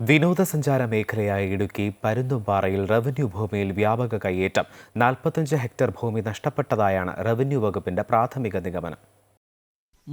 വിനോദസഞ്ചാര മേഖലയായ ഇടുക്കി പരുന്തുംപാറയിൽ റവന്യൂ ഭൂമിയിൽ വ്യാപക കയ്യേറ്റം. നാൽപ്പത്തഞ്ച് ഹെക്ടർ ഭൂമി നഷ്ടപ്പെട്ടതായാണ് റവന്യൂ വകുപ്പിന്റെ പ്രാഥമിക നിഗമനം.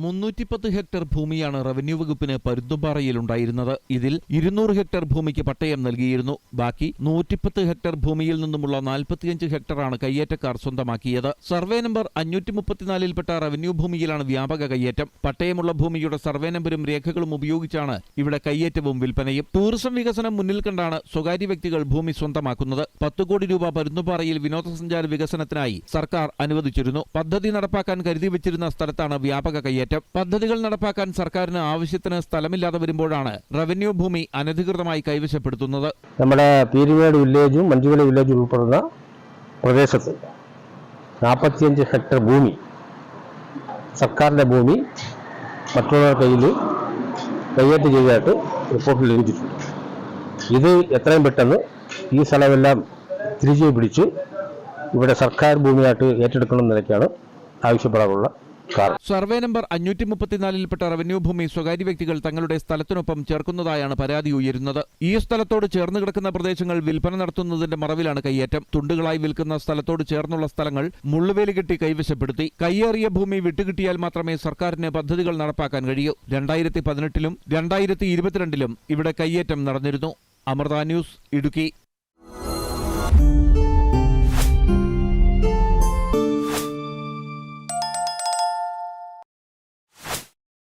മുന്നൂറ്റിപ്പത്ത് ഹെക്ടർ ഭൂമിയാണ് റവന്യൂ വകുപ്പിന് പരുന്തുംപാറയിലുണ്ടായിരുന്നത് ഇതിൽ ഇരുന്നൂറ് ഹെക്ടർ ഭൂമിക്ക് പട്ടയം നൽകിയിരുന്നു. ബാക്കി നൂറ്റിപ്പത്ത് ഹെക്ടർ ഭൂമിയിൽ നിന്നുമുള്ള നാൽപ്പത്തിയഞ്ച് ഹെക്ടറാണ് കയ്യേറ്റക്കാർ സ്വന്തമാക്കിയത്. സർവേ നമ്പർ അഞ്ഞൂറ്റി മുപ്പത്തിനാലിൽപ്പെട്ട റവന്യൂ ഭൂമിയിലാണ് വ്യാപക കയ്യേറ്റം. പട്ടയമുള്ള ഭൂമിയുടെ സർവേ നമ്പരും രേഖകളും ഉപയോഗിച്ചാണ് ഇവിടെ കയ്യേറ്റവും വിൽപ്പനയും. ടൂറിസം വികസനം മുന്നിൽ കണ്ടാണ് സ്വകാര്യ വ്യക്തികൾ ഭൂമി സ്വന്തമാക്കുന്നത്. പത്ത് കോടി രൂപ പരുന്തുംപാറയിൽ വിനോദസഞ്ചാര വികസനത്തിനായി സർക്കാർ അനുവദിച്ചിരുന്നു. പദ്ധതി നടപ്പാക്കാൻ കരുതി വെച്ചിരുന്ന സ്ഥലത്താണ് വ്യാപക കയ്യേറ്റം. പദ്ധതികൾ നടപ്പാക്കാൻ സർക്കാരിന് ആവശ്യത്തിന് സ്ഥലമില്ലാതെ വരുമ്പോഴാണ് റവന്യൂ ഭൂമി അനധികൃതമായി കൈവശപ്പെടുത്തുന്നത്. നമ്മുടെ പീരുമേട് വില്ലേജും മഞ്ചുമല വില്ലേജും ഉൾപ്പെടുന്ന പ്രദേശത്ത് നാൽപ്പത്തിയഞ്ച് ഹെക്ടർ ഭൂമി സർക്കാരിന്റെ ഭൂമി മറ്റുള്ളവരുടെ കയ്യിൽ കൈയേറ്റ് ചെയ്തതായിട്ട് റിപ്പോർട്ടിൽ ലഭിച്ചിട്ടുണ്ട്. ഇത് എത്രയും പെട്ടെന്ന് ഈ സ്ഥലമെല്ലാം തിരിച്ചു പിടിച്ച് ഇവിടെ സർക്കാർ ഭൂമിയായിട്ട് ഏറ്റെടുക്കണം നിലയ്ക്കാണ് ആവശ്യപ്പെടാനുള്ള കാരണം സർവേ നമ്പർ അഞ്ഞൂറ്റി മുപ്പത്തിനാലിൽപ്പെട്ട റവന്യൂ ഭൂമി സ്വകാര്യ വ്യക്തികൾ തങ്ങളുടെ സ്ഥലത്തിനൊപ്പം ചേർക്കുന്നതായാണ് പരാതി ഉയരുന്നത്. ഈ സ്ഥലത്തോട് ചേർന്ന് കിടക്കുന്ന പ്രദേശങ്ങൾ വിൽപ്പന നടത്തുന്നതിന്റെ മറവിലാണ് കയ്യേറ്റം. തുണ്ടുകളായി വിൽക്കുന്ന സ്ഥലത്തോട് ചേർന്നുള്ള സ്ഥലങ്ങൾ മുള്ളുവേലി കെട്ടി കൈവശപ്പെടുത്തി. കയ്യേറിയ ഭൂമി വിട്ടുകിട്ടിയാൽ മാത്രമേ സർക്കാരിന് പദ്ധതികൾ നടപ്പാക്കാൻ കഴിയൂ. രണ്ടായിരത്തി പതിനെട്ടിലും രണ്ടായിരത്തി ഇരുപത്തിരണ്ടിലും ഇവിടെ കയ്യേറ്റം നടന്നിരുന്നു. അമൃത ന്യൂസ് ഇടുക്കി.